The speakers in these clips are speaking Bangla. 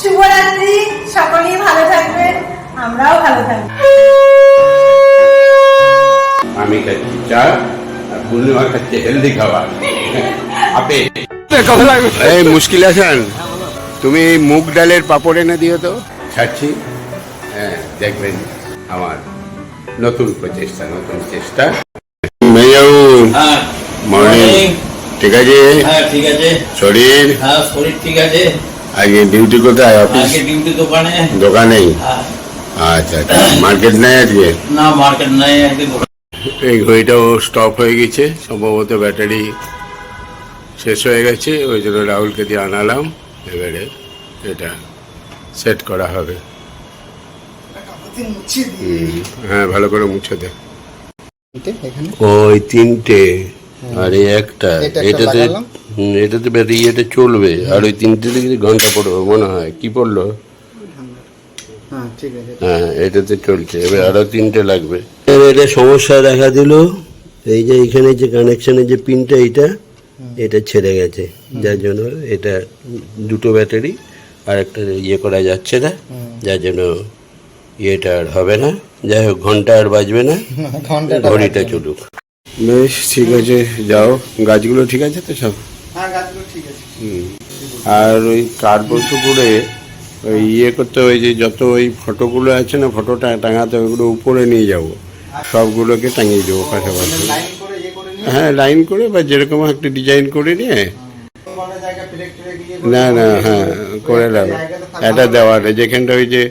শুভরাত্রি সকলেই ভালো থাকবেন আমরাও ভালো থাকব। আমি খাচ্ছি চা আর পূর্ণিমা খাচ্ছে হেলদি খাবার। আপেল এই মুশকিল আছেন তুমি মুগ ডালের পাপড় এনে দিও তো। খাচ্ছি। হ্যাঁ দেখবেন আমার নতুন প্রচেষ্টা নতুন চেষ্টা। মেয়াবু হ্যাঁ মর্নিং ঠিক আছে? হ্যাঁ ঠিক আছে। শরীর? হ্যাঁ শরীর ঠিক আছে। আজকে ডিউটি কোথায়? অফিস ডিউটি দোকানে। দোকানেই? হ্যাঁ, আচ্ছা আচ্ছা। মার্কেট নেই আজকে? না মার্কেট নাই আজকে এই ঘড়িটাও স্টপ হয়ে গেছে। সম্ভবত ব্যাটারি শেষ হয়ে গেছে। ওই জন্য রাহুলকে দিয়ে আনালাম। এবারে এটা সেট করা হবে। হ্যাঁ ভালো করে মুছে দে। ওই তিনটে। আর এই একটা। এটা একটা এটাতে ব্যাটারি এটা চলবে। আর ওই তিনটে থেকে ঘণ্টা পড়বে মনে হয়। কি পড়ল? হ্যাঁ ঠিক আছে। হ্যাঁ এটাতে চলছে। এবার আরও তিনটে লাগবে। এটা সমস্যা দেখা দিল। এই যে এখানে যে কানেকশনের যে পিনটা এটা এটা ছেড়ে গেছে। যার জন্য এটা দুটো ব্যাটারি আর একটা ইয়ে করা যাচ্ছে না। যার জন্য ইয়েটা আর হবে না। যাই হোক ঘণ্টা আর বাজবে না। ঘড়িটা চলুক। বেশ ঠিক আছে। যাও। গাছগুলো ঠিক আছে তো সব হ্যাঁ গাছগুলো ঠিক আছে হুম। আর ওই কার্ডবোর্ড করে ওই ইয়ে করতে ওই যে যত ওই ফটোগুলো আছে না ফটোটা টাঙাতে ওইগুলো উপরে নিয়ে যাব। সবগুলোকে টাঙিয়ে দেবো পাশাপাশি। হ্যাঁ লাইন করে বা যেরকম একটা ডিজাইন করে নিয়ে। না না হ্যাঁ করে দেবো এটা দেওয়ালে যেখানটা ওই যে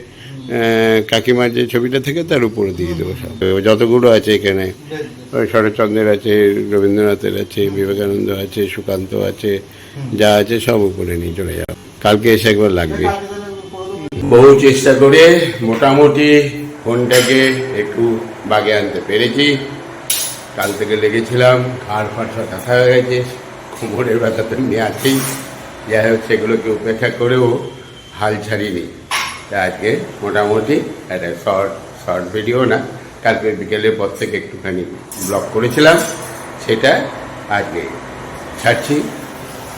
কাকিমার যে ছবিটা থেকে তার উপরে দিয়ে দেবো সব। যতগুলো আছে এখানে, ওই শরৎচন্দ্রের আছে, রবীন্দ্রনাথের আছে, বিবেকানন্দ আছে, সুকান্ত আছে যা আছে সব উপরে নিয়ে চলে যাও। কালকে এসে একবার লাগবে। বহু চেষ্টা করে মোটামুটি ফোনটাকে একটু বাগে আনতে পেরেছি। কাল থেকে লেগেছিলাম ঘাড় ফাট সব ব্যথা হয়ে গেছে, কোমরের ব্যথা তো নিয়ে আছেই। যাই হোক, সেগুলোকে উপেক্ষা করেও হাল ছাড়িনি। তা আজকে মোটামুটি একটা শর্ট শর্ট ভিডিও না, কালকে বিকেলের পর থেকে একটুখানি ব্লগ করেছিলাম, সেটা আজকে ছাড়ছি।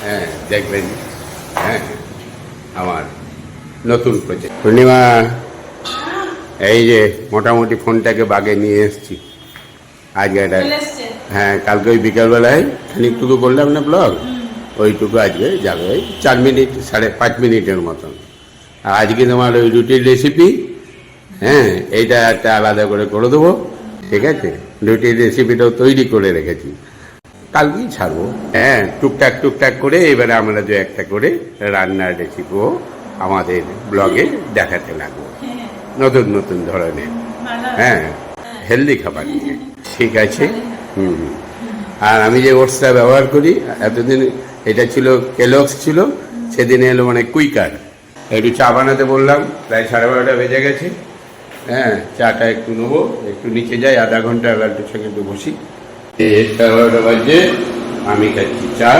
হ্যাঁ দেখবেন হ্যাঁ আমার নতুন প্রজেক্ট পূর্ণিমা এই যে মোটামুটি ফোনটাকে বাগে নিয়ে এসেছি। আজকে এটা হ্যাঁ কালকে ওই বিকালবেলায় খানিকটুকু বললাম না ব্লগ? ওইটুকু আজকে যাবে ওই চার মিনিট সাড়ে পাঁচ মিনিটের মতন। আর আজকে তোমার ওই রুটির রেসিপি হ্যাঁ এইটা একটা আলাদা করে করে দেবো। ঠিক আছে? রুটির রেসিপিটাও তৈরি করে রেখেছি। কালকেই ছাড়বো। হ্যাঁ টুকটাক টুকটাক করে এবারে আমরা দু একটা করে রান্নার রেসিপিও আমাদের ব্লগে দেখাতে লাগবো। নতুন নতুন ধরনের। হ্যাঁ হেলদি খাবার। ঠিক আছে? হুম। আর আমি যে ওটসটা ব্যবহার করি, এতদিন এটা ছিল কেলক্স ছিল, সেদিন এলো মানে কুইকার একটু চা বানাতে বললাম, প্রায় সাড়ে বারোটা বেজে গেছে। হ্যাঁ চাটা একটু নেব, একটু নিচে যাই, আধা ঘণ্টা এগারোটার সঙ্গে একটু বসি। বারোটা বাজছে আমি খাচ্ছি চা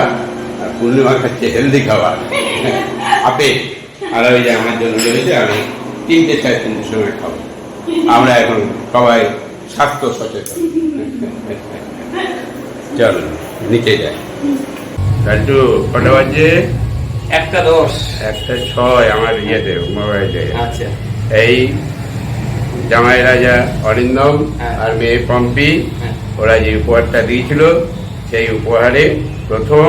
আর পূর্ণিমা খাচ্ছে হেলদি খাবার। হ্যাঁ, আপেল আর ওই যে আমার জন্য রয়েছে আমি তিনটে সাড়ে তিনটের সময় খাব। আমরা এখন সবাই স্বাস্থ্য সচেতন। চল নিচে যাই। রাজু কটা বাজছে একটা দশ। একটা ছয় আমার ইয়েতে মোবাইলে। আচ্ছা। এই জামাই রাজা অরিন্দম হ্যাঁ। আর মেয়ে পম্পি হ্যাঁ। ওরা যে উপহারটা দিয়েছিল সেই উপহারে প্রথম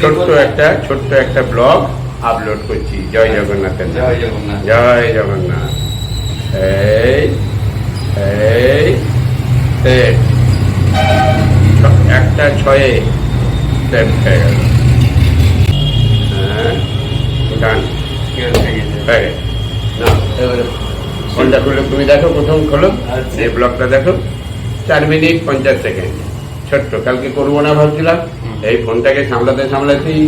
ছোট্ট একটা ছোট্ট একটা ব্লগ আপলোড করছি জয় জগন্নাথের জয় জগন্নাথ জয় জগন্নাথ এই একটা ছয়ে সেট হয়ে গেল হ্যাঁ ডান। হয়ে গেছে। না এবারে ফোনটা খুলে তুমি দেখো প্রথম খোলো আচ্ছা। এই ব্লগটা দেখো। চার মিনিট পঞ্চাশ সেকেন্ড। ছোট্ট কালকে করব না ভাবছিলাম। এই ফোনটাকে সামলাতে সামলাতেই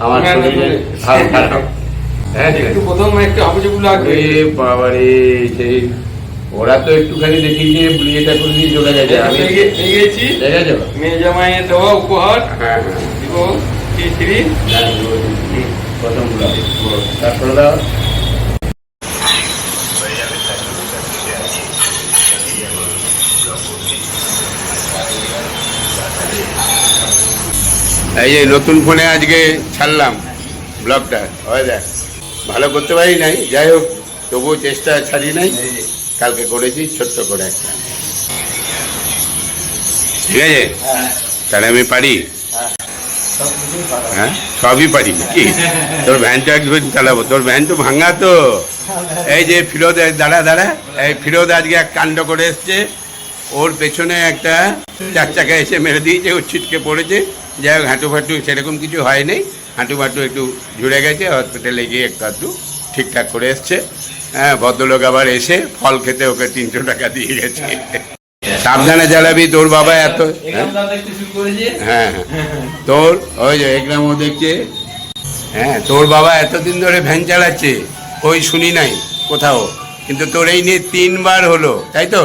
আমার না, শরীরে হাল খারাপ। হ্যাঁ একটু প্রথম একটু হাবুজুবু লাগবে। বাবারে সেই ওরা তো একটুখানি দেখি যে বিয়েটা করে দিয়ে চলে গেছে। আমি পেয়ে গেছি দেখেছ? মেয়ে জামাইয়ের দেওয়া উপহার। হ্যাঁ হ্যাঁ। প্রথম তারপরে দাও। এই যে নতুন ফোনে আজকে ছাড়লাম ব্লগটা হয় দেখ ভালো করতে পারি নাই যাই হোক তবুও চেষ্টা ছাড়ি নাই। কালকে করেছি ছোট্ট করে একটা। ঠিক আছে? তাহলে আমি পারি। পারা। হ্যাঁ? সবই পারি কি তোর ভ্যানটা একদিন চালাবো তোর ভ্যান তো ভাঙা তো। এই যে ফিরোদ দাঁড়া দাঁড়া। এই ফিরোদ আজকে এক কাণ্ড করে এসছে। ওর পেছনে একটা চার চাকা এসে মেরে দিয়েছে ও ছিটকে পড়েছে। যাই হোক হাঁটু ফাটু সেরকম কিছু হয়নি। হাঁটু ফাটু একটু ঝুড়ে গেছে হসপিটালে গিয়ে একটু আধটু ঠিকঠাক করে এসছে। হ্যাঁ ভদ্রলোক আবার এসে ফল খেতে ওকে তিনশো টাকা দিয়ে গেছে। সাবধানে চালাবি, তোর বাবা এত হ্যাঁ? হ্যাঁ। হ্যাঁ। তোর, ওই যে ও দেখছে হ্যাঁ তোর বাবা এতদিন ধরে ভ্যান চালাচ্ছে ওই শুনি নাই কোথাও। কিন্তু তোর এই নিয়ে তিনবার হলো, তাই তো?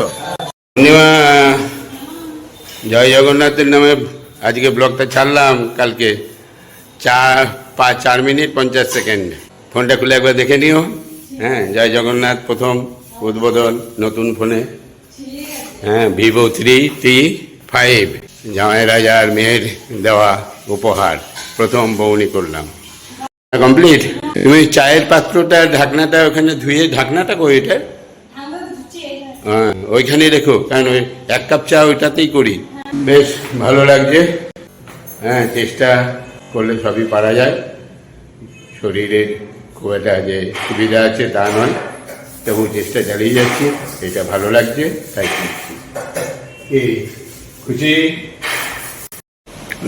জয় জগন্নাথের নামে আজকে ব্লগটা ছাড়লাম কালকে চার পাঁচ চার মিনিট পঞ্চাশ সেকেন্ড। ফোনটা খুলে একবার দেখে নিও। হ্যাঁ জয় জগন্নাথ প্রথম উদ্বোধন নতুন ফোনে। হ্যাঁ ভিভো থ্রি টি ফাইভ জামাই রাজার মেয়ের দেওয়া উপহার প্রথম বৌনি করলাম। কমপ্লিট। তুমি চায়ের পাত্রটা ঢাকনাটা ওখানে ধুয়ে ঢাকনাটা কই এটা হ্যাঁ ওইখানে রেখো কারণ ওই এক কাপ চা ওইটাতেই করি। বেশ, ভালো লাগছে। হ্যাঁ চেষ্টা করলে সবই পারা যায়। শরীরের খুব একটা যে সুবিধা আছে তা নয়। তবু চেষ্টা চালিয়ে যাচ্ছি, এটা ভালো লাগছে, তাই করছি। খুশি?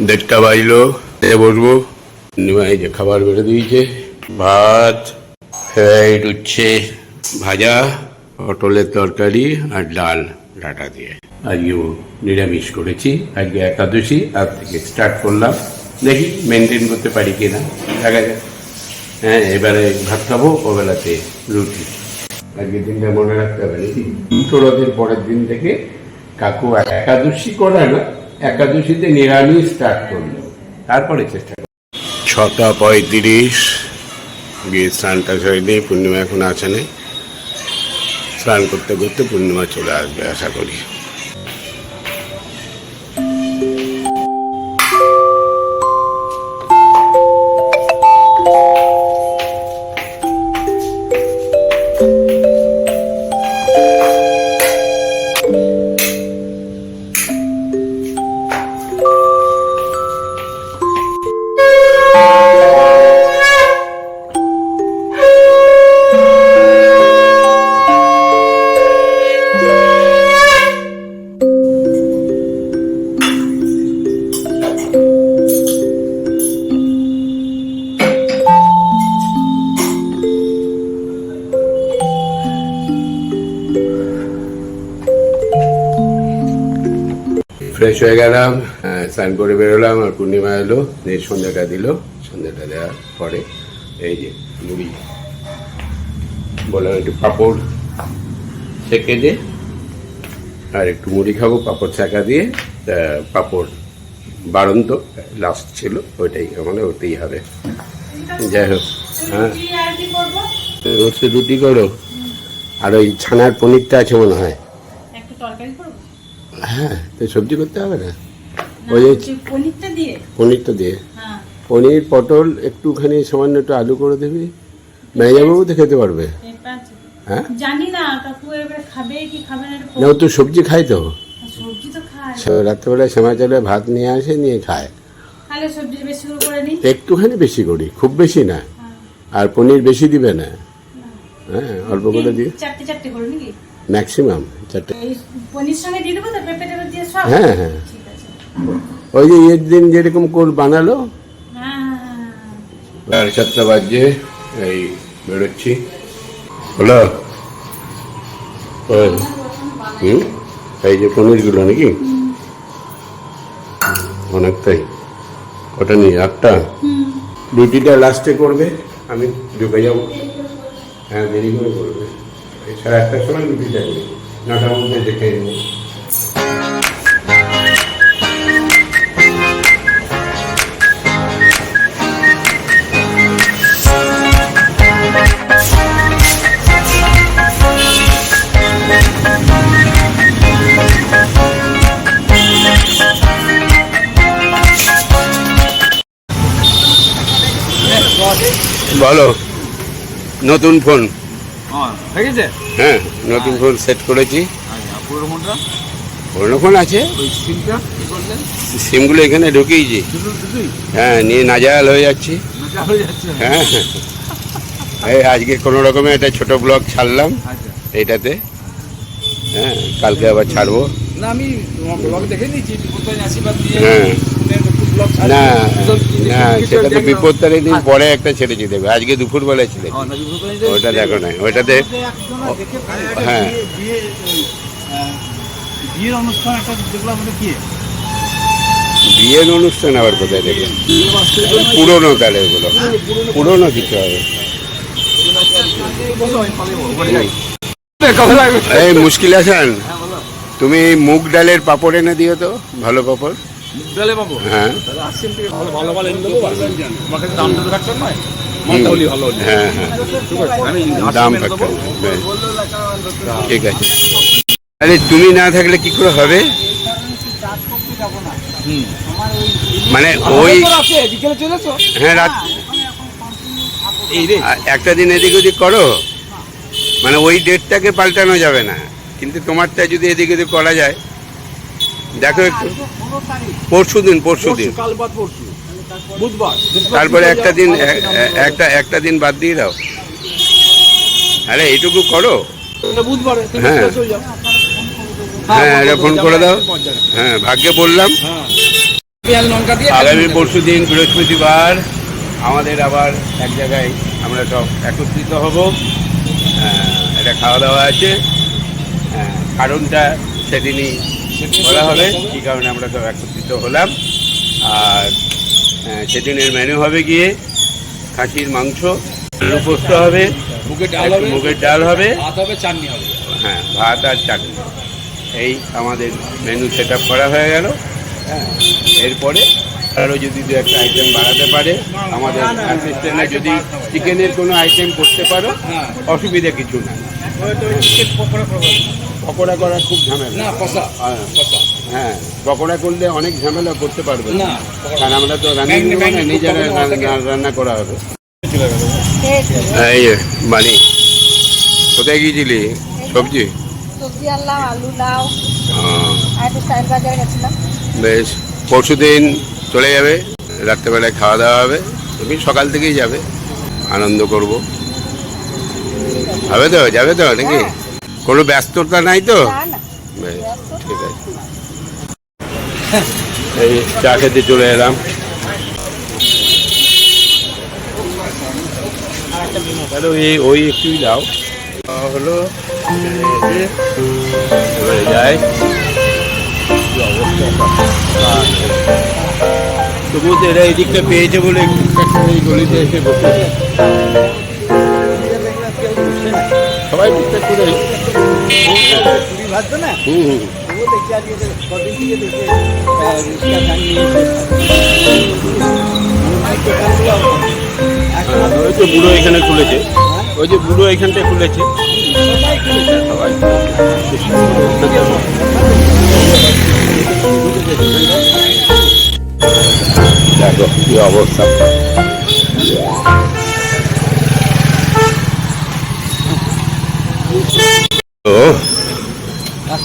দেড়টা বাজলো বসবো। নিমাই যে খাবার বেড়ে দিয়েছে। ভাত, ফ্রাইড উচ্ছে ভাজা, পটলের তরকারি আর ডাল, ডাটা দিয়ে। আজকেও নিরামিষ করেছি, আজকে একাদশী, আজ থেকে স্টার্ট করলাম। দেখি মেনটেন করতে পারি কিনা। দেখা যাক। হ্যাঁ এবারে ভাত খাব, ওবেলাতে রুটি। আজকে দিনটা মনে রাখতে নাকি ষোলোদিন পরের দিন থেকে কাকু একাদশী করে না, একাদশীতে নিরামিষ স্টার্ট করল। তারপরে চেষ্টা ছটা পঁয়ত্রিশ, গিয়ে স্নানটা হয়নি পূর্ণিমা এখন আসে নাই স্নান করতে করতে পূর্ণিমা চলে আসবে, আশা করি। Thank you. ফ্রেশ হয়ে গেলাম স্নান করে বেরোলাম আর পূর্ণিমা এলো দিয়ে সন্ধ্যাটা দিল সন্ধ্যাটা দেওয়ার পরে এই যে মুড়ি বললাম একটু পাঁপড় সেকে দে আর একটু মুড়ি খাব পাঁপড় ছাকা দিয়ে পাঁপড় বাড়ন্ত লাস্ট ছিল ওইটাই মানে ওতেই হবে। যাই হোক হ্যাঁ। রুটি করো। আর ওই ছানার পনিরটা আছে মনে হয়? হ্যাঁ তো সবজি করতে হবে না? ওই যে পনিরটা দিয়ে। পনিরটা দিয়ে? হ্যাঁ। পনির পটল একটুখানি সামান্য একটু আলু করে দিবি। মেজাবাবু তো খেতে পারবে। হ্যাঁ? জানি না কাকু এবার খাবে কি খাবে না ও তো সবজি খায় তো। সবজি তো খায়। রাত্রেবেলায় সেমা চালে ভাত নিয়ে আসে নিয়ে খায়। তাহলে সবজি বেশি করে করে একটুখানি বেশি করি খুব বেশি না। আর পনির বেশি দিবে না। হ্যাঁ অল্প করে দিয়ে। চারটে চারটে করে নাকি ম্যাক্সিমাম চারটে এই পনির সঙ্গে দিয়ে দেবো তো? পেঁপে টেপে দিয়ে সব? হ্যাঁ হ্যাঁ। ওই যে ইয়ের দিন যেরকম কোল বানালো। হ্যাঁ। হ্যাঁ হ্যাঁ সাড়ে সাতটা বাজছে এই বেরোচ্ছি। হলো? হুম? এই যে পনিরগুলো নাকি? অনেকটাই কটা নিয়ে? আটটা? রুটিটা লাস্টে করবে আমি ঢুকে যাব। হ্যাঁ দেরি করে করবে। সাড়ে আটটার সময় ডিউটি থাকবে নটার মধ্যে দেখে নেব। বলো নতুন ফোন হ্যাঁ হ্যাঁ নতুন ফোন সেট করেছি। আচ্ছা পুরোনো ফোন আছে। সিমগুলো এখানে ঢুকিয়েছি। হ্যাঁ নিয়ে নাজাল হয়ে যাচ্ছি। নাচা হ্যাঁ এই আজকে কোনো রকমে একটা ছোট ব্লগ ছাড়লাম আচ্ছা। এইটাতে। হ্যাঁ কালকে আবার ছাড়বো। না আমি ব্লগ দেখে নিয়েছি হ্যাঁ। না না সেটা তো বিপদ তারিখ দিন পরে একটা ছেড়েছি দেখবে আজকে দুপুর বেলায় ছেড়েছি ওটা দেখো না ওইটাতে হ্যাঁ। বিয়ের অনুষ্ঠান একটা দেখলাম কি? বিয়ের অনুষ্ঠান আবার কোথায় দেখবেন পুরনো তাহলে ওগুলো। পুরনো কিছু হবে। এই মুশকিল আছেন তুমি মুগ ডালের পাপড় এনে দিও তো ভালো পাপড়। হ্যাঁ। আসছেন থেকে ভালো ভালো ভালো এনে দেবো আমার কাছে দামটা তো ফ্যাক্টর নয় মালটা হলেই ভালো হলে। হ্যাঁ হ্যাঁ। ঠিক আছে আরে তুমি না থাকলে কি করে হবে? মানে ওই হ্যাঁ রাত এই একটা দিন এদিক ওদিক করো। মানে ওই ডেটটাকে পাল্টানো যাবে না। কিন্তু তোমারটা যদি এদিক ওদিক করা যায় দেখো একটু। পরশু দিন পরশু দিন। তারপরে একটা দিন একটা একটা দিন বাদ দিয়ে দাও। আরে এইটুকু করো। হ্যাঁ। হ্যাঁ এটা ফোন করে দাও। হ্যাঁ ভাগ্যে বললাম। হ্যাঁ। আগামী পরশু দিন বৃহস্পতিবার আমাদের আবার এক জায়গায় আমরা সব একত্রিত হব। এটা খাওয়া দাওয়া আছে। হ্যাঁ, কারণটা সেদিনই বলা হবে। কী কারণে আমরা সব একত্রিত হলাম। আর সেদিনের মেনু হবে গিয়ে খাসির মাংস আলু পোস্ত হবে মুগের ডাল হবে মুগের ডাল হবে। ভাত হবে চাটনি হবে। হ্যাঁ ভাত আর চাটনি। এই আমাদের মেনু সেট করা হয়ে গেল। হ্যাঁ এরপরে আরও যদি দু একটা আইটেম বাড়াতে পারে আমাদের অ্যাসিস্ট্যান্টরা যদি চিকেনের কোনো আইটেম করতে পারো হ্যাঁ। অসুবিধা কিছু না। পকোড়া করা খুব ঝামেলা। না কষা হ্যাঁ, কষা। হ্যাঁ পকোড়া করলে অনেক ঝামেলা করতে পারবে না। কারণ আমরা তো রান্না নিজেরা রান্না- করা হবে। এই বাড়ি কোথায় গিয়েছিলি? সবজি? সবজি আনলাম আলু লাউ। গেছিলাম। বেশ পরশু দিন চলে যাবে। রাত্রেবেলায় খাওয়া দাওয়া হবে। তুমি সকাল থেকেই যাবে। আনন্দ করব। হবে তো? যাবে তো নাকি? কোনো ব্যস্ততা নাই তো? না না। বেশ ঠিক আছে। এই চা খেতে চলে এলাম। তাহলে ওই ওই একটুই দাও। হলো। এবারে যাই। তবুও এরা এদিকটা পেয়েছে বলে গলিতে এসে বসেছে না? হুম হুম। দেখি আজকে কদিন থেকে দেখে রিক্সা টানিয়েছে হ্যাঁ, ওই যে বুড়ো এখানে খুলেছে। ওই যে বুড়ো এখানটায় খুলেছে। সবাই দেখো কি অবস্থা। ও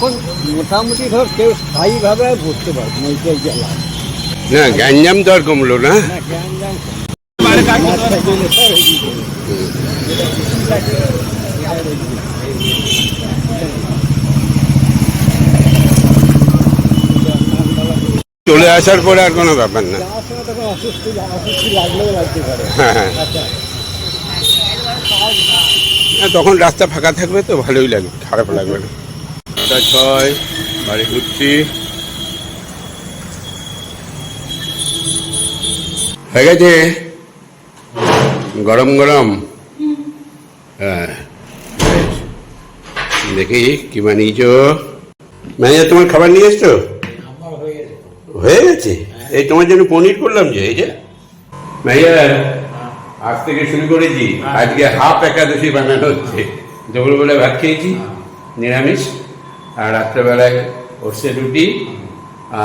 এখন মোটামুটি ধর কেউ স্থায়ীভাবে ভরতে পারবে না এইটাই জ্বালা না গ্যাঞ্জাম তো আর কমলো না। চলে আসার পরে আর কোনো ব্যাপার না। হ্যাঁ হ্যাঁ। আচ্ছা। হ্যাঁ, তখন রাস্তা ফাঁকা থাকবে তো ভালোই লাগবে খারাপ লাগবে না। নটা ছয়, বাড়ি ঘুরছি। হয়ে গেছে? গরম গরম? হ্যাঁ। দেখি কি বানিয়েছ। ম্যানেজার, তোমার খাবার নিয়ে এসছো? হয়ে গেছে? এই তোমার জন্য পনির করলাম যে, এই যে। ম্যানেজার, আজ থেকে শুরু করেছি। আজকে হাফ একাদশী বানানো হচ্ছে। দুপুরবেলায় ভাত খেয়েছি, নিরামিষ। আর রাত্রেবেলায় সর্ষে রুটি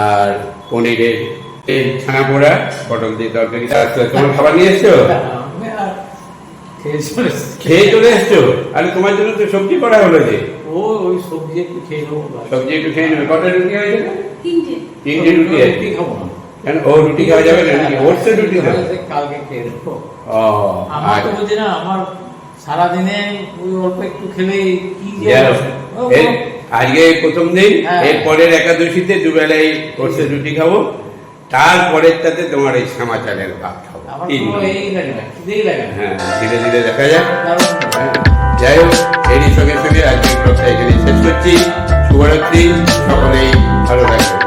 আর পনিরের ছানা পোড়া পটল দিয়ে তরকারি। তোমার খাবার নিয়ে এসছো? খেয়ে চলে এসেছি। আরে তোমার জন্য তো সবজি করা হলো যে। ও ওই সবজি একটু খেয়ে নেব সবজি একটু খেয়ে নেবে। কটা রুটি হয়েছে তিনটে। তিনটে রুটি রুটি খাব না। কেন? ও রুটি খাওয়া যাবে না? নাকি ওটসের রুটি খাবে? কালকে খেয়ে নেব। ও আমার তো বুঝি না আমার সারাদিনে ওই অল্প একটু কি এর- আজকে প্রথম দিন হ্যাঁ। এর পরের একাদশীতে দুবেলায় ওটসের রুটি খাব। তারপরের তাতে তোমার এই শ্যামা চালের ভাত খাব। হ্যাঁ ধীরে ধীরে দেখা যাক। যাই হোক এরই সঙ্গে সঙ্গে আজকে এখানে শেষ করছি। শুভরাত্রি সকলেই ভালো থাকবে